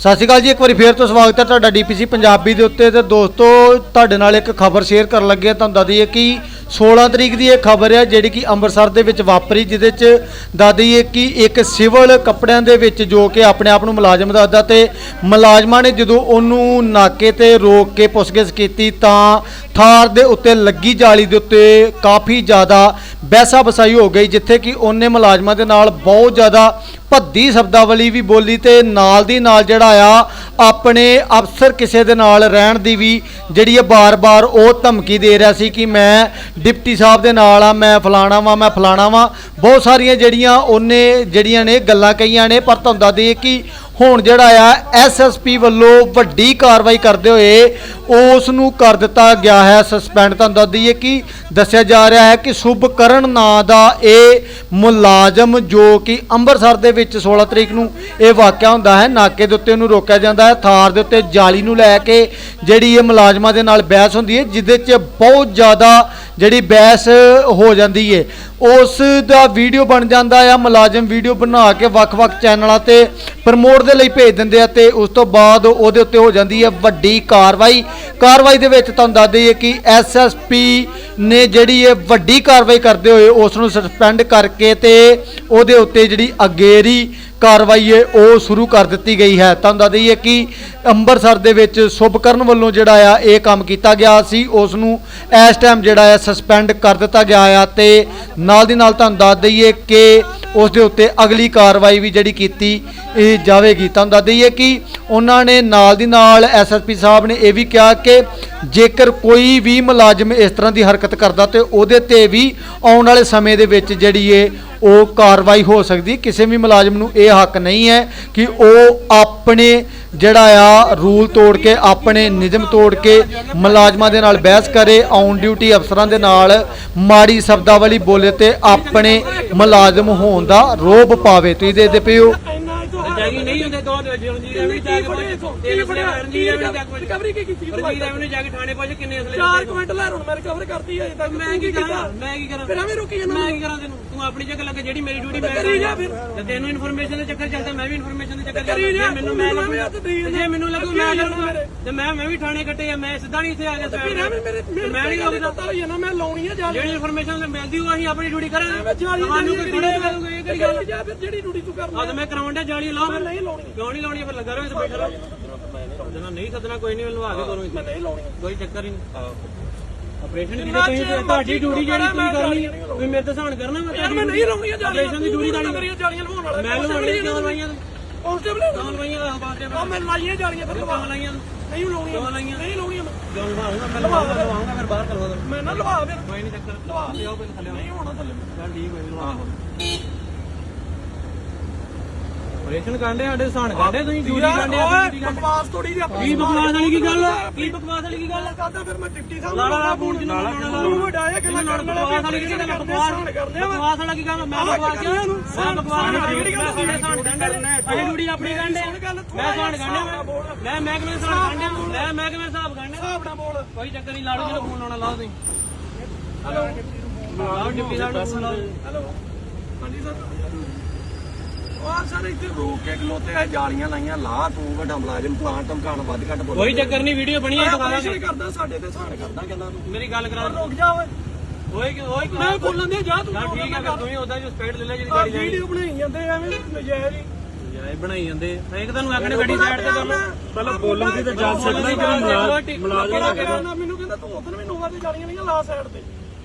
ਸਤਿ ਸ਼੍ਰੀ ਅਕਾਲ ਜੀ, ਇੱਕ ਵਾਰੀ ਫੇਰ ਤੋਂ ਸਵਾਗਤ ਹੈ ਤੁਹਾਡਾ ਡੀਪੀਸੀ ਪੰਜਾਬੀ ਦੇ ਉੱਤੇ ਤੇ ਦੋਸਤੋ, ਤੁਹਾਡੇ ਨਾਲ ਇੱਕ ਖਬਰ ਸ਼ੇਅਰ ਕਰਨ ਲੱਗੇ ਹਾਂ। ਤੁਹਾਨੂੰ ਦੱਸ ਦਈਏ ਕਿ 16 ਤਰੀਕ ਦੀ ਇਹ ਖਬਰ ਹੈ ਜਿਹੜੀ ਕਿ ਅੰਮ੍ਰਿਤਸਰ ਦੇ ਵਿੱਚ ਵਾਪਰੀ, ਜਿਹਦੇ 'ਚ ਦੱਸ ਦਈਏ ਕਿ ਇੱਕ ਸਿਵਲ ਕੱਪੜਿਆਂ ਦੇ ਵਿੱਚ ਜੋ ਕਿ ਆਪਣੇ ਆਪ ਨੂੰ ਮੁਲਾਜ਼ਮ ਦੱਸਦਾ ਤੇ ਮੁਲਾਜ਼ਮਾਂ ਨੇ ਜਦੋਂ ਉਹਨੂੰ ਨਾਕੇ ਤੇ ਰੋਕ ਕੇ ਪੁੱਛਗਿੱਛ ਕੀਤੀ ਤਾਂ ਥਾਰ ਦੇ ਉੱਤੇ ਲੱਗੀ ਜਾਲੀ ਦੇ ਉੱਤੇ ਕਾਫੀ ਜ਼ਿਆਦਾ ਬਹਿਸਾ ਬਸਾਈ ਹੋ ਗਈ, ਜਿੱਥੇ ਕਿ ਉਹਨੇ ਮੁਲਾਜ਼ਮਾਂ ਦੇ ਨਾਲ ਬਹੁਤ ਜ਼ਿਆਦਾ ਭੱਦੀ ਸ਼ਬਦਾਵਲੀ ਵੀ ਬੋਲੀ ਤੇ ਨਾਲ ਦੀ ਨਾਲ ਜਿਹੜਾ ਆ, ਆਪਣੇ ਅਫਸਰ ਕਿਸੇ ਦੇ ਨਾਲ ਰਹਿਣ ਦੀ ਵੀ ਜਿਹੜੀ ਹੈ ਬਾਰ-ਬਾਰ ਉਹ ਧਮਕੀ ਦੇ ਰਿਹਾ ਸੀ ਕਿ ਮੈਂ ਡਿਪਟੀ ਸਾਹਿਬ ਦੇ ਨਾਲ ਆ, ਮੈਂ ਫਲਾਣਾ ਵਾਂ, ਮੈਂ ਫਲਾਣਾ ਵਾਂ। ਬਹੁਤ ਸਾਰੀਆਂ ਜਿਹੜੀਆਂ ਉਹਨੇ, ਜਿਹੜੀਆਂ ਨੇ ਗੱਲਾਂ ਕਹੀਆਂ ਨੇ, ਪਰ ਤੁਹਾਨੂੰ ਦੱਸ ਦਈਏ ਕਿ ਹੁਣ ਜਿਹੜਾ ਆ ਐਸਐਸਪੀ ਵੱਲੋਂ ਵੱਡੀ ਕਾਰਵਾਈ ਕਰਦੇ ਹੋਏ ਉਸ ਨੂੰ ਕਰ ਦਿੱਤਾ ਗਿਆ ਹੈ ਸਸਪੈਂਡ ਤੁਹਾਨੂੰ ਦੱਸ ਦਈਏ ਕਿ ਦੱਸਿਆ ਜਾ ਰਿਹਾ ਹੈ ਕਿ ਸੁਭਕਰਨ ਨਾਂ ਦਾ ਇਹ ਮੁਲਾਜ਼ਮ ਜੋ ਕਿ ਅੰਮ੍ਰਿਤਸਰ ਦੇ ਵਿੱਚ 16 ਤਰੀਕ ਨੂੰ ਇਹ ਵਾਕਿਆ ਹੁੰਦਾ ਹੈ, ਨਾਕੇ ਦੇ ਉੱਤੇ ਉਹਨੂੰ ਰੋਕਿਆ ਜਾਂਦਾ ਹੈ, ਥਾਰ ਦੇ ਉੱਤੇ ਜਾਲੀ ਨੂੰ ਲੈ ਕੇ ਜਿਹੜੀ ਇਹ ਮੁਲਾਜ਼ਮਾਂ ਦੇ ਨਾਲ ਬਹਿਸ ਹੁੰਦੀ ਹੈ, ਜਿਹਦੇ 'ਚ ਬਹੁਤ ਜ਼ਿਆਦਾ ਜਿਹੜੀ ਬਹਿਸ ਹੋ ਜਾਂਦੀ ਹੈ ਉਸ ਦਾ ਵੀਡੀਓ ਬਣ ਜਾਂਦਾ ਆ, ਮੁਲਾਜ਼ਮ ਵੀਡੀਓ ਬਣਾ ਕੇ ਵੱਖ-ਵੱਖ ਚੈਨਲਾਂ ਤੇ ਪ੍ਰਮੋਟ ਦੇ ਲਈ ਭੇਜ ਦਿੰਦੇ ਆ ਤੇ ਉਸ ਤੋਂ ਬਾਅਦ ਉਹਦੇ ਉੱਤੇ ਹੋ ਜਾਂਦੀ ਹੈ ਵੱਡੀ ਕਾਰਵਾਈ। ਕਾਰਵਾਈ ਦੇ ਵਿੱਚ ਤੁਹਾਨੂੰ ਦੱਸ ਦਈਏ ਕਿ ਐਸਐਸਪੀ ਨੇ ਜਿਹੜੀ ਇਹ ਵੱਡੀ ਕਾਰਵਾਈ ਕਰਦੇ ਹੋਏ ਉਸ ਨੂੰ ਸਸਪੈਂਡ ਕਰਕੇ ਤੇ ਉਹਦੇ ਉੱਤੇ ਜਿਹੜੀ ਅਗੇਰੀ ਕਾਰਵਾਈ ਹੈ ਉਹ ਸ਼ੁਰੂ ਕਰ ਦਿੱਤੀ ਗਈ ਹੈ। ਤੁਹਾਨੂੰ ਦੱਸ ਦਈਏ ਕਿ ਅੰਮ੍ਰਿਤਸਰ ਦੇ ਵਿੱਚ ਸੁਭਕਰਨ ਵੱਲੋਂ ਜਿਹੜਾ ਆ, ਇਹ ਕੰਮ ਕੀਤਾ ਗਿਆ ਸੀ। ਉਸ ਨੂੰ ਇਸ ਟਾਈਮ ਜਿਹੜਾ ਆ ਸਸਪੈਂਡ ਕਰ ਦਿੱਤਾ ਗਿਆ ਆ ਤੇ ਨਾਲ ਦੀ ਨਾਲ ਤੁਹਾਨੂੰ ਦੱਸ ਦਈਏ ਕਿ ਉਸ ਦੇ ਉੱਤੇ ਅਗਲੀ ਕਾਰਵਾਈ ਵੀ ਜਿਹੜੀ ਕੀਤੀ, ਇਹ ਜਾਵੇਗੀ। ਤੁਹਾਨੂੰ ਦੱਸ ਦਈਏ ਕਿ ਉਹਨਾਂ ਨੇ ਨਾਲ ਦੀ ਨਾਲ ਐਸਐਸਪੀ ਸਾਹਿਬ ਨੇ ਇਹ ਵੀ ਕਿਹਾ ਕਿ ਜੇਕਰ ਕੋਈ ਵੀ ਮੁਲਾਜ਼ਮ ਇਸ ਤਰ੍ਹਾਂ ਦੀ ਹਰਕਤ ਕਰਦਾ ਤੇ ਉਹਦੇ ਤੇ ਵੀ ਆਉਣ ਵਾਲੇ ਸਮੇਂ ਦੇ ਵਿੱਚ ਜਿਹੜੀ ਇਹ ਉਹ ਕਾਰਵਾਈ ਹੋ ਸਕਦੀ, ਕਿਸੇ ਵੀ ਮੁਲਾਜ਼ਮ ਨੂੰ ਇਹ ਹੱਕ ਨਹੀਂ ਹੈ ਕਿ ਉਹ ਆਪਣੇ ਜਿਹੜਾ ਆ ਰੂਲ ਤੋੜ ਕੇ, ਆਪਣੇ ਨਿਯਮ ਤੋੜ ਕੇ ਮੁਲਾਜ਼ਮਾਂ ਦੇ ਨਾਲ ਬਹਿਸ ਕਰੇ ਔਨ ਡਿਊਟੀ ਅਫਸਰਾਂ ਦੇ ਨਾਲ ਮਾੜੀ ਸ਼ਬਦਾਵਲੀ ਬੋਲੇ ਤੇ ਆਪਣੇ ਮੁਲਾਜ਼ਮ ਹੋਣ ਦਾ ਰੋਬ ਪਾਵੇ। ਤੁਸੀਂ ਦੇਖਦੇ ਪਿਓ ਜਾਗੀ ਨਹੀਂ ਹੁੰਦੇ ਦੋ ਰਣਜੀਤ ਐਵੇਂ ਜਾ ਕੇ ਤੇਰੇ ਫੜਿਆ? ਰਣਜੀਤ ਐਵੇਂ ਜਾ ਕੇ ਰਿਕਵਰੀ ਕੀ ਕੀਤੀ ਰਣਜੀਤ ਐਵੇਂ ਜਾ ਕੇ ਥਾਣੇ ਪਹੁੰਚ ਕਿੰਨੇ ਅਸਲੇ ਚਾਰ ਕਮੈਂਟ ਲੈ ਹੁਣ ਮੈਂ ਰਿਕਵਰ ਕਰਤੀ ਅਜੇ ਤੱਕ ਮੈਂ ਕੀ ਕਰਾਂ? ਮੈਂ ਕੀ ਕਰਾਂ? ਫਿਰ ਐਵੇਂ ਰੁਕੀ ਜਾਂਦਾ ਮੈਂ ਕੀ ਕਰਾਂ ਤੈਨੂੰ? ਤੂੰ ਆਪਣੀ ਜਗ੍ਹਾ ਲੱਗੇ ਜਿਹੜੀ ਮੇਰੀ ਡਿਊਟੀ ਮੈਂ ਕਰੀ ਜਾ ਫਿਰ। ਤੇ ਤੈਨੂੰ ਇਨਫੋਰਮੇਸ਼ਨ ਦੇ ਚੱਕਰ ਚੱਲਦਾ ਮੈਂ ਵੀ ਇਨਫੋਰਮੇਸ਼ਨ ਦੇ ਚੱਕਰ ਚੱਲਦਾ। ਮੈਨੂੰ ਮੈਂ ਤੂੰ ਲੱਗੂ ਤੇ ਜੇ ਮੈਨੂੰ ਲੱਗੂ ਮੈਂ ਮੇਰੇ। ਤੇ ਮੈਂ ਮੈਂ ਵੀ ਥਾਣੇ ਕੱਟੇ ਆ ਮੈਂ ਸਿੱਧਾ ਨਹੀਂ ਇੱਥੇ ਆ ਗਿਆ ਤੇ ਮੈਂ ਨਹੀਂ ਲੱਗਦਾ ਪਤਾ ਹੋਈ ਨਾ ਮੈਂ ਲਾਉਣੀ ਆ ਜਾ ਜਿਹੜੀ ਇਨਫੋਰਮੇਸ਼ਨ ਮਿਲਦੀ ਉਹ ਅਸੀਂ ਆਪਣੀ ਡਿਊਟੀ ਕਰਾਂਗੇ। ਤੁਹਾਨੂੰ ਕੋਈ ਥੋੜੇ ਕਰੂਗਾ ਇਹ ਕਿਹੜੀ ਗੱਲ ਜਾ ਫਿਰ ਜਿਹੜੀ ਡਿਊਟੀ ਤੂੰ ਕਰਨਾ ਆ ਤਾਂ ਮੈਂ ਕਰਾਉਣ ਡਿਆ ਜਾਲੀ ਲਾਓ। ਫਿਰ ਨਹੀਂ ਲਾਉਣੀ। ਕਿਉਂ ਨਹੀਂ ਲਾਉਣੀ? ਫਿਰ ਲੱਗਾ ਰਹੋ ਇੱਥੇ ਬੈਠਾ ਰਹੋ। ਸੱਦਣਾ ਨਹੀਂ ਸੱਦਣਾ ਕੋਈ ਨਹੀਂ ਮੈਨੂੰ ਆ ਕੇ ਕਰੋ ਇੱਥੇ। ਨਹੀਂ ਲਾਉਣੀ। ਕੋਈ ਚੱਕਰ ਹੀ ਨਹੀਂ। ਆਪਰੇਸ਼ਨ ਦੀ ਤੁਸੀਂ ਤੁਹਾਡੀ ਡਿਊਟੀ ਜਿਹੜੀ ਤੁਸੀਂ ਕਰਨੀ ਤੁਸੀਂ ਮੇਰੇ ਤੇ ਸਹਾਨ ਕਰਨਾ ਮੈਂ ਯਾਰ ਮੈਂ ਨਹੀਂ ਲਾਉਣੀ ਜਾਲੀਆਂ। ਆਪਰੇਸ਼ਨ ਦੀ ਡਿਊਟੀ ਤੂੰ ਤੁਹਾਡੀ ਕਰੀਆਂ ਜਾਲੀਆਂ ਲਵਾਉਣ ਵਾਲਾ? ਮੈਂ ਲਵਾਉਣੀ ਕਿਉਂ ਲਾਈਆਂ? ਕਾਂਸਟੇਬਲ ਕਿਉਂ ਲਾਈਆਂ? ਆ ਬਾਤੇ ਆ ਮੈਂ ਲਾਈਆਂ ਜਾਲੀਆਂ ਫਿਰ ਲਵਾ। ਲਾਈਆਂ? ਨਹੀਂ ਲਾਉਣੀਆਂ। ਨਹੀਂ ਲਾਉਣੀਆਂ ਮੈਂ। ਕਿਉਂ ਲਵਾਉਂਗਾ ਮੈਂ ਲਵਾਉਂਗਾ ਫਿਰ। ਬਾਹਰ ਕਰਵਾ ਦੋ ਮੈਂ ਨਾ ਲਵਾ ਫਿਰ। ਕੋਈ ਨਹੀਂ ਚੱਕਰ। ਲਵਾ। ਲਿਆਓ ਪਹਿਲੇ ਥੱਲੇ ਨਹੀਂ ਹੋਣਾ ਥੱਲੇ। ਚੱਲ ਠੀਕ ਹੋਈ ਲਵਾ ਆਪਰੇਸ਼ਨ ਕਾਂਡੇ ਸਾਡੇ ਸਹਾਨ ਕਾਂਡੇ ਤੁਸੀਂ ਡਿਊਟੀ ਕਾਂਡੇ ਓਏ ਬਕਵਾਸ ਥੋੜੀ ਜਿਹੀ ਆਪਣੀ ਕੀ ਬਕਵਾਸ ਵਾਲੀ ਕੀ ਗੱਲ ਕੀ ਬਕਵਾਸ ਵਾਲੀ ਕੀ ਗੱਲ ਕਰਦਾ ਫਿਰ ਮੈਂ ਡਿਪਟੀ ਸਾਹਿਬ ਲਾ ਲਾ ਲਾ ਫੋਨ ਜਿੰਨਾ ਲਾਉਣਾ ਤੂੰ ਵਡਾਇਆ ਕਿ ਮੈਂ ਕਰਨ ਵਾਲਾ ਬਕਵਾਸ ਵਾਲੀ ਕੀ ਗੱਲ ਬਕਵਾਸ ਬਕਵਾਸ ਵਾਲਾ ਕੀ ਗੱਲ ਮੈਂ ਬਕਵਾਸ ਕਿਹਾ ਮੈਂ ਬਕਵਾਸ ਵਾਲੀ ਗੱਲ ਅਜੇ ਡਿਊਟੀ ਆਪਣੀ ਕਾਂਡੇ ਮੈਂ ਸਾਨ ਕਾਂਡੇ ਮੈਂ ਮੈਂ ਕਿਵੇਂ ਸਾਨ ਕਾਂਡੇ ਮੈਂ ਮੈਂ ਕਿਵੇਂ ਹਿਸਾਬ ਕਾਂਡੇ ਹਿਸਾਬ ਨਾਲ ਬੋਲ। ਕੋਈ ਚੱਕਰ ਨਹੀਂ ਲਾੜੂ ਜਿਹੜਾ ਫੋਨ ਲਾਉਣਾ ਲਾਓ ਤੁਸੀਂ। ਹੈਲੋ? ਲਾਓ ਡਿਪਟੀ ਸਾਹਿਬ ਨੂੰ ਫੋਨ ਲਾਓ। ਹੈਲੋ? ਹਾਂਜੀ ਸਰ। ਉਹ ਸਰ ਇੱਥੇ ਰੋਕ ਕੇ ਖਲੋਤੇ ਆ ਜਾਲੀਆਂ ਲਾਈਆਂ ਲਾ ਤੂੰ ਵੱਡਾ ਮੁਲਾਜ਼ਮ ਪਲਾਂਟ ਧਮਕਾਣ ਵੱਧ ਘੱਟ ਬੋਲ ਕੋਈ ਚੱਕਰ ਨਹੀਂ ਵੀਡੀਓ ਬਣੀ ਹੈ ਮੈਂ ਦੁਬਾਰਾ ਆਪਰੇਸ਼ਨ ਕਰਦਾ ਸਾਡੇ ਤੇ ਸਾਨ ਕਰਦਾ ਕਹਿੰਦਾ ਤੂੰ। ਮੇਰੀ ਗੱਲ ਕਰਾ ਰੁਕ ਜਾ ਓਏ। ਓਏ ਕਿ ਓਏ ਮੈਂ ਬੋਲਣ ਦੇ ਜਾ ਤੂੰ ਠੀਕ ਹੈ ਤੂੰ ਹੀ ਉਦਾਂ ਜੋ ਸਪੀਡ ਲੈ ਲੈ ਜਿਹੜੀ ਗਾੜੀ ਜਾਣੀ ਵੀਡੀਓ ਬਣਾਈ ਜਾਂਦੇ ਐਵੇਂ ਨਜਾਇਜ਼ ਹੀ। ਜਾਏ ਬਣਾਈ ਜਾਂਦੇ ਇੱਕ ਤੁਹਾਨੂੰ ਆਖਣੇ ਗੱਡੀ ਸਾਈਡ ਤੇ ਕਰ ਲਓ। ਪਹਿਲਾਂ ਬੋਲਣ ਦੀ ਤਾਂ ਜਾ ਸਕਦਾ ਕਿ ਮੁਲਾਜ਼ਮ ਮੈਨੂੰ ਕਹਿੰਦਾ ਤੂੰ ਉਧਰ ਵੀ ਨੋਵਾ ਤੇ ਜਾਲੀਆਂ ਲਈਆਂ ਲਾ ਸਾਈਡ ਤੇ।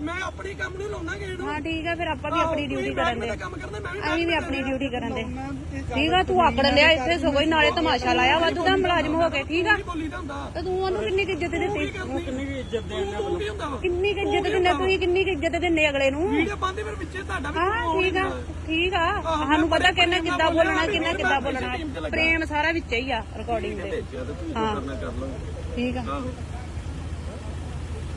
ਮੈਂ ਆਪਣੀ ਕੰਮ ਨਹੀਂ ਲਾਉਣਾ ਗੇੜ ਹਾਂ ਠੀਕ ਆ ਫਿਰ ਆਪਾਂ ਵੀ ਆਪਣੀ ਡਿਊਟੀ ਕਰਨ ਦੇ। ਕੰਮ ਕਰਦਾ ਮੈਂ ਵੀ ਅਸੀਂ ਵੀ ਆਪਣੀ ਡਿਊਟੀ ਕਰਨ ਦੇ। ਠੀਕ ਆ ਤੂੰ ਆਕੜ ਲਿਆ ਇੱਥੇ ਸਗੋਂ ਹੀ ਨਾਲੇ ਤਮਾਸ਼ਾ ਲਾਇਆ ਵਾਧੂ ਦਾ ਮੁਲਾਜ਼ਮ ਹੋ ਕੇ ਠੀਕ ਆ? ਤੇ ਤੂੰ ਉਹਨੂੰ ਕਿੰਨੀ ਕੁ ਇੱਜ਼ਤ ਦਿੱਤੀ? ਕਿੰਨੀ ਵੀ ਇੱਜ਼ਤ ਦੇਣ ਕੀ ਕਿੰਨੀ ਕੁ ਇੱਜ਼ਤ ਦਿੰਦੇ ਤੁਸੀਂ ਕਿੰਨੀ ਕੁ ਇੱਜ਼ਤ ਦਿੰਦੇ ਅਗਲੇ ਨੂੰ? ਵੀਡੀਓ ਪਾਉਂਦੇ ਫਿਰ ਵਿੱਚੇ ਤੁਹਾਡਾ ਵੀ ਹਾਂ ਠੀਕ ਆ ਠੀਕ ਆ। ਸਾਨੂੰ ਪਤਾ ਕਿੰਨਾ ਕਿੱਦਾਂ ਬੋਲਣਾ ਕਿੰਨਾ ਕਿੱਦਾਂ ਬੋਲਣਾ। ਪ੍ਰੇਮ ਸਾਰਾ ਵਿੱਚ ਹੀ ਆ ਰਿਕਾਰਡਿੰਗ ਦੇ। ਹਾਂ। ਠੀਕ ਆ।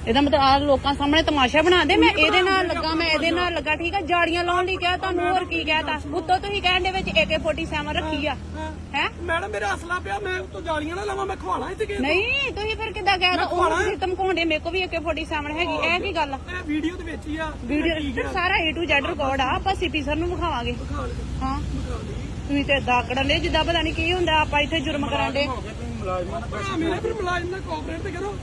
ਇਹਦਾ ਮਤਲਬ ਆ ਲੋਕਾਂ ਸਾਹਮਣੇ ਤਮਾਸ਼ਾ ਬਣਾ ਦੇ ਮੈਂ ਇਹਦੇ ਨਾਲ ਲੱਗਾ ਮੈਂ ਇਹਦੇ ਨਾਲ ਲੱਗਾ ਠੀਕ ਆ? ਜਾੜੀਆਂ ਲਾਉਣ ਲਈ ਕਿਹਾ ਤੁਹਾਨੂੰ ਹੋਰ ਕੀ ਕਹਿਤਾ ਉੱਤੋਂ ਤੁਸੀਂ ਕਹਿਣ ਦੇ ਵਿੱਚ AK47 ਰੱਖੀ ਆ। ਹੈ ਮੈਡਮ ਮੇਰਾ ਅਸਲਾ ਪਿਆ ਮੈਂ ਉੱਤੋਂ ਜਾਲੀਆਂ ਨਾ ਲਾਵਾਂ ਮੈਂ ਖਵਾਣਾ ਇੱਥੇ ਕਿਸੇ। ਨਹੀਂ ਤੁਸੀਂ ਫਿਰ ਕਿੱਦਾਂ ਗਿਆ ਤਾਂ ਉਹ ਤੁਸੀਂ ਧਮਕਾਉਂਦੇ ਮੇਰੇ ਕੋ ਵੀ AK47 ਹੈਗੀ ਇਹ ਕੀ ਗੱਲ ਇਹ ਵੀਡੀਓ ਦੇ ਵਿੱਚ ਹੀ ਆ। ਵੀਡੀਓ ਸਾਰਾ A to Z ਰਿਕਾਰਡ ਆ ਆਪਾਂ ਸੀਪੀ ਸਰ ਨੂੰ ਵਿਖਾਵਾਂਗੇ। ਹਾਂ। ਤੁਸੀਂ ਤੇ ਦਾਕੜਨ ਦੇ ਜਿੱਦਾਂ ਪਤਾ ਨਹੀਂ ਕੀ ਹੁੰਦਾ ਆਪਾਂ ਇੱਥੇ ਜੁਰਮ ਕਰਾਂਦੇ ਭਰਾ ਮੇਰੇ ਫਿਰ ਮੁਲਾਜ਼ਮ ਨਾਲ ਕੋਆਪਰੇਟ ਤੇ ਕਰੋ।